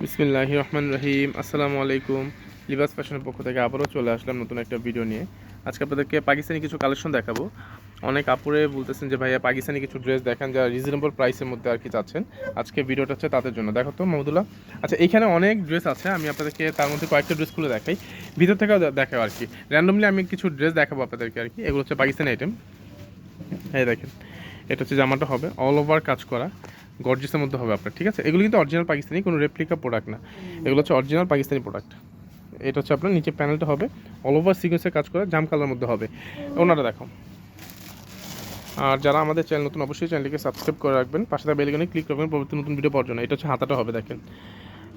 বিসমিল্লাহ রহমান রহিম আসসালামু আলাইকুম লিবাস ফ্যাশনের পক্ষ থেকে আবারও চলে আসলাম নতুন একটা ভিডিও নিয়ে। আজকে আপনাদেরকে পাকিস্তানি কিছু কালেকশন দেখাবো। অনেক আপুরে বলতেছেন যে, ভাইয়া, পাকিস্তানি কিছু ড্রেস দেখান যা রিজনেবল প্রাইসের মধ্যে আর কি চাচ্ছেন আজকে ভিডিওটা হচ্ছে তাদের জন্য। দেখো তো মহদুল্লাহ আচ্ছা এখানে অনেক ড্রেস আছে। আমি আপনাদেরকে তার মধ্যে কয়েকটা ড্রেস খুলে দেখাই। ভিতর থেকেও দে- দেখাও আর কি। র্যান্ডমলি আমি কিছু ড্রেস দেখাবো আপনাদেরকে আর কি। এগুলো হচ্ছে পাকিস্তানি আইটেম এই দেখেন, এটা হচ্ছে জামাটা হবে। অল ওভার কাজ করা। গর্জিসের মধ্যে হবে আপনার ঠিক আছে? এগুলো কিন্তু অরিজিনাল পাকিস্তানি কোনো রেপ্লিকা প্রোডাক্ট না। এগুলো হচ্ছে অরিজিনাল পাকিস্তানি প্রোডাক্ট এটা হচ্ছে আপনার নিচে প্যানেলটা হবে অল ওভার সিকোয়েন্সের কাজ করে জাম কালার মধ্যে হবে। ওনারা দেখো। আর যারা আমাদের চ্যানেল নতুন অবশ্যই চ্যানেলটিকে সাবস্ক্রাইব করে রাখবেন। পাশে থাকা বেলগানে ক্লিক করবেন পরবর্তী নতুন ভিডিও পাওয়ার জন্য। এটা হচ্ছে হাতাটা হবে দেখেন।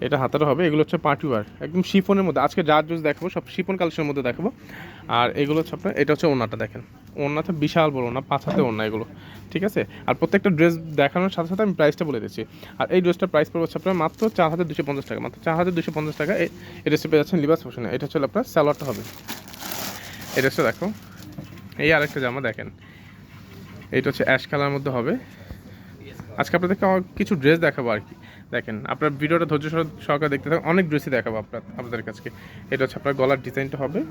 এটা হাতাটা হবে, এগুলো হচ্ছে পার্টি ওয়ার, একদম শিফনের মধ্যে। আজকে যা ড্রেস দেখাবো, সব শিফন কালেকশনের মধ্যে দেখাবো। আর এগুলো হচ্ছে আপনার, এটা হচ্ছে ওনাটা দেখেন। ওনাটা বিশাল বড় না পাঁচ হাতে ওনা এগুলো, ঠিক আছে? আর প্রত্যেকটা ড্রেস দেখানোর সাথে সাথে আমি প্রাইসটা বলে দিচ্ছি। আর এই ড্রেসটার প্রাইস পড়বে হচ্ছে আপনার মাত্র চার হাজার দুশো পঞ্চাশ টাকা, মাত্র চার হাজার দুশো পঞ্চাশ টাকা। এই ড্রেসটা পেয়ে যাচ্ছেন লিবাস ফ্যাশনে এটা হচ্ছে আপনার স্যালোয়ারটা হবে। এই ড্রেসটা দেখো। এই আরেকটা জামা দেখেন। এইটা হচ্ছে অ্যাশ কালার মধ্যে হবে। আজকে আপনাদেরকে কিছু ড্রেস দেখাবো আর কি। দেখেন, আপনার ভিডিওটা ধৈর্য সহ- সহকারে দেখতে থাকুন। অনেক ড্রেসই দেখাবো আপনার আপনাদের কাছে। এটা হচ্ছে আপনার গলার ডিজাইনটা হবে।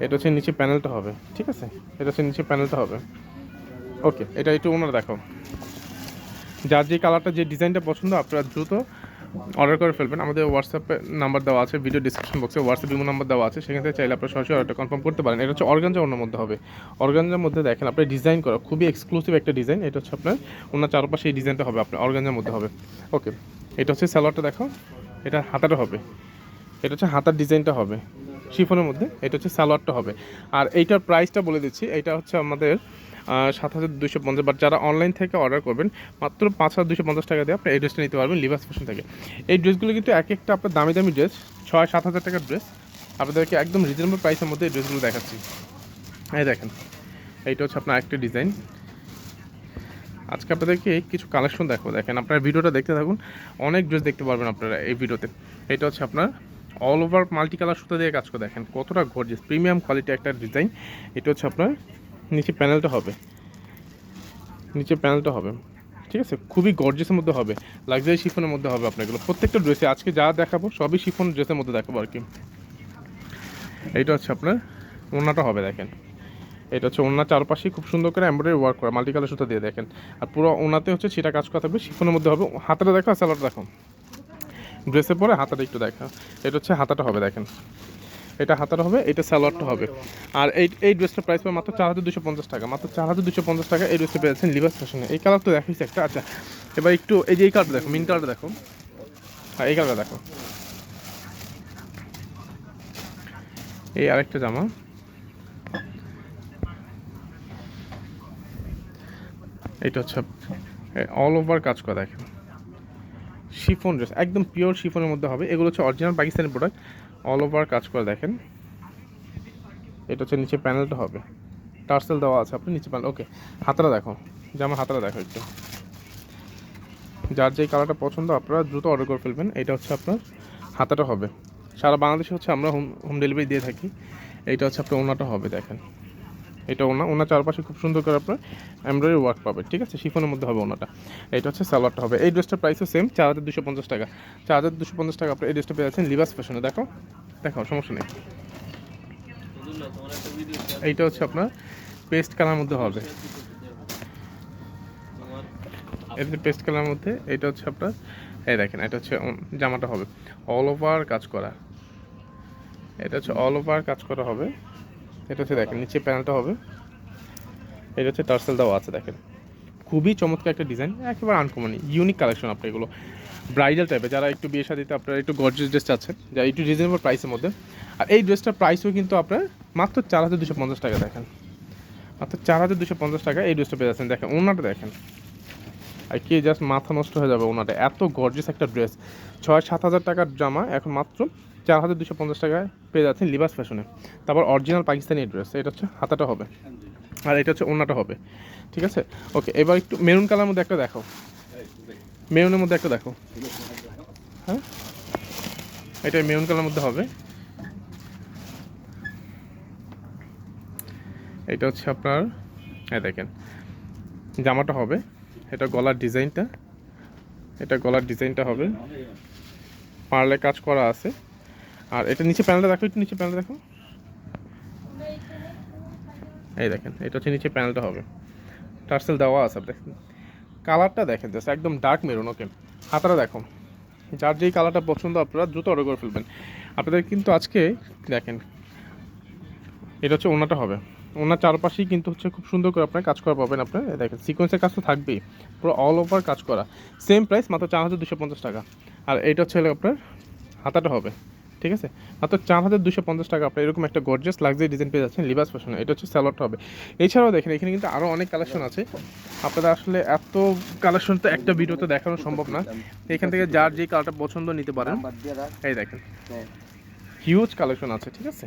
এটা হচ্ছে নিচে প্যানেলটা হবে। ঠিক আছে? এটা হচ্ছে নিচে প্যানেলটা হবে। ওকে এটা একটু ওনারা দেখো যার যে কালারটা যে ডিজাইনটা পছন্দ, আপনারা দ্রুত অর্ডার করে ফেলবেন। আমাদের হোয়াটসঅ্যাপে নাম্বার দেওয়া আছে ভিডিও ডিসক্রিপশন বক্সে হোয়াটসঅ্যাপ ইমো নাম্বার দেওয়া আছে। সেখান থেকে চাইলে আপনারা সরাসরি অর্ডারটা কনফার্ম করতে পারেন। এটা হচ্ছে অর্গানজা অন্য মধ্যে হবে। অর্গানজার মধ্যে দেখেন আপনার ডিজাইন করা খুবই এক্সক্লুসিভ একটা ডিজাইন এটা হচ্ছে আপনার, ওনার চারপাশে এই ডিজাইনটা হবে, আপনার অর্গানজার মধ্যে হবে। ওকে এটা হচ্ছে স্যালোয়ারটা দেখো। এটা হাতাটা হবে। এটা হচ্ছে হাতার ডিজাইনটা হবে। শিফনের মধ্যে এটা হচ্ছে সালোয়ারটা হবে। আর এইটার প্রাইসটা বলে দিচ্ছি। এটা হচ্ছে আমাদের সাত হাজার দুশো পঞ্চাশ। বাট যারা অনলাইন থেকে অর্ডার করবেন, মাত্র পাঁচ হাজার দুশো পঞ্চাশ টাকা দিয়ে আপনি এই ড্রেসটা নিতে পারবেন লিবাস ফ্যাশন থেকে। এই ড্রেসগুলো কিন্তু এক একটা আপনার দামি দামি ড্রেস ছয় সাত হাজার টাকার ড্রেস আপনাদেরকে একদম রিজনেবল প্রাইসের মধ্যে এই ড্রেসগুলো দেখাচ্ছি। এই দেখেন, এইটা হচ্ছে আপনার একটা ডিজাইন আজকে আপনাদেরকে কিছু কালেকশন দেখো দেখেন, আপনারা ভিডিওটা দেখতে থাকুন। অনেক ড্রেস দেখতে পারবেন আপনারা এই ভিডিওতে। এটা হচ্ছে আপনার অল ওভার মাল্টি কালার সুতো দিয়ে কাজ করে। দেখেন, কতটা গর্জিয়াস প্রিমিয়াম কোয়ালিটি একটা ডিজাইন এটা হচ্ছে আপনার নিচে প্যানেলটা হবে। নিচে প্যানেলটা হবে। ঠিক আছে? খুবই গর্জেসের মধ্যে হবে। লাক্সারি শিফনের মধ্যে হবে আপনার এগুলো প্রত্যেকটা ড্রেসে আজকে যা দেখাবো, সবই শিফন ড্রেসের মধ্যে দেখাবো আর কি। এইটা হচ্ছে আপনার ওনাটা হবে, দেখেন। এটা হচ্ছে ওনার চারপাশে খুব সুন্দর করে এমব্রয়ডারি ওয়ার্ক করা মাল্টি কালার সুতো দিয়ে দেখেন। আর পুরো ওনাতে হচ্ছে সেটা কাজ করা থাকবে, শিফনের মধ্যে হবে, হাতাটা দেখো আর স্যালাডটা দেখো ড্রেসের পরে হাতাটা একটু দেখা, এটা হচ্ছে হাতাটা হবে, দেখেন। এটা হাতাটা হবে, এটা স্যালোয়ারটা হবে। আর এই এই ড্রেসটার প্রাইস পাবে মাত্র চার হাজার দুশো পঞ্চাশ টাকা, মাত্র চার হাজার দুশো পঞ্চাশ টাকা এই ড্রেসটা পেয়েছেন লিভার ফ্যাশনে এই কালার তো দেখাইছে একটা আচ্ছা এবার একটু এই যে এই কালারটা দেখো মিন কালারটা দেখো। হ্যাঁ এই কালারটা দেখো। এই আরেকটা জামা। এটা হচ্ছে অল ওভার কাজ করা দেখেন। শিফন ড্রেস একদম পিওর শিফনের মধ্যে হবে। এগুলো হচ্ছে original Pakistani product all over কাজ করে দেখেন। এটা হচ্ছে নিচে প্যানেলটা হবে। টার্সেল দেওয়া আছে আপনি, নিচে প্যানেল ওকে হাতটা দেখো, জামা হাতটা দেখো একটু। যার যেই কালারটা পছন্দ, আপনারা দ্রুত অর্ডার করে ফেলবেন। এটা হচ্ছে আপনার হাতাটা হবে। সারা বাংলাদেশে হচ্ছে আমরা হোম হোম ডেলিভারি দিয়ে থাকি। এইটা হচ্ছে আপনার ওনাটা হবে, দেখেন। এটা ওনা ওনার চারপাশে খুব সুন্দর করে আপনার এমব্রয়ডারি ওয়ার্ক পাবে, ঠিক আছে? শিফনের মধ্যে হবে ওনাটা। এটা হচ্ছে সালোয়ারটা হবে। এই ড্রেসটার প্রাইসও সেম চার হাজার দুশো পঞ্চাশ টাকা। চার হাজার দুশো পঞ্চাশ টাকা আপনার এই ড্রেসটা পেয়ে যাচ্ছেন লিবাস ফ্যাশনে দেখো দেখো সমস্যা নেই। এইটা হচ্ছে আপনার পেস্ট কালার মধ্যে হবে। এটা পেস্ট কালার মধ্যে এটা হচ্ছে আপনার, এই দেখেন, এটা হচ্ছে জামাটা হবে। অল ওভার কাজ করা। এটা হচ্ছে অল ওভার কাজ করা হবে। এটা হচ্ছে দেখেন, নিচে প্যানেলটা হবে। এটা হচ্ছে টার্সেল দেওয়া আছে, দেখেন। খুবই চমৎকার একটা ডিজাইন একেবারে আনকমন ইউনিক কালেকশন আপনার এগুলো। ব্রাইডাল টাইপের যারা একটু বিয়ে শাদিতে আপনারা একটু গর্জেস ড্রেস চাচ্ছেন যা একটু রিজনেবল প্রাইসের মধ্যে। আর এই ড্রেসটার প্রাইসও কিন্তু আপনার মাত্র চার হাজার দুশো পঞ্চাশ টাকা, দেখেন। মাত্র চার হাজার দুশো পঞ্চাশ টাকা এই ড্রেসটা পেয়ে যাচ্ছেন। দেখেন, ওনাটা দেখেন। আর কি জাস্ট মাথা নষ্ট হয়ে যাবে ওনাটা এত গর্জিয়াস একটা ড্রেস ছয়, সাত হাজার টাকার জামা, এখন মাত্র চার হাজার দুশো পঞ্চাশ টাকায় পেয়ে যাচ্ছেন লিবাস ফ্যাশনে তারপর অরিজিনাল পাকিস্তানি ড্রেস এটা হচ্ছে হাতাটা হবে। আর এটা হচ্ছে ওনাটা হবে। ঠিক আছে? ওকে এবার একটু মেরুন কালার মধ্যে একটা দেখো মেরুনের মধ্যে একটা দেখো হ্যাঁ? এটা মেরুন কালার মধ্যে হবে। এটা হচ্ছে আপনার হ্যাঁ দেখেন, জামাটা হবে। এটা গলার ডিজাইনটা। এটা গলার ডিজাইনটা হবে। পার্লে কাজ করা আছে। আর এটা নিচে প্যানেলটা দেখো, একটু নিচে প্যানেল দেখো। এই দেখেন, এটা হচ্ছে নিচে প্যানেলটা হবে। টার্সেল দেওয়া আছে দেখেন। কালারটা দেখেন, জাস্ট একদম ডার্ক মেরুন, ওকে। হাতাটা দেখো। যার যেই কালারটা পছন্দ, আপনারা দ্রুত অর্ডার করে ফেলবেন। আপনাদের কিন্তু আজকে, দেখেন, এটা হচ্ছে ওনাটা হবে। ওনার চারপাশেই কিন্তু হচ্ছে খুব সুন্দর করে আপনার কাজ করা পাবেন আপনার। দেখেন সিকোয়েন্সের কাজ তো থাকবেই। পুরো অল ওভার কাজ করা। সেম প্রাইস মাত্র চার হাজার দুশো পঞ্চাশ টাকা। আর এটা হচ্ছে আপনার হাতাটা হবে। ঠিক আছে? মাত্র চার হাজার দুশো পঞ্চাশ টাকা আপনার। এরকম একটা গর্জিয়াস লাক্সারি ডিজাইন পেয়ে যাচ্ছেন লিবাস ফ্যাশনে এটা হচ্ছে স্যালোয়ারটা হবে। এছাড়াও দেখেন এখানে কিন্তু আরও অনেক কালেকশন আছে। আপনারা আসলে এত কালেকশন তো একটা ভিডিওতে দেখানো সম্ভব না। এখান থেকে যার যে কালারটা পছন্দ নিতে পারেন। এই দেখেন। হ্যাঁ। হিউজ কালেকশন আছে ঠিক আছে?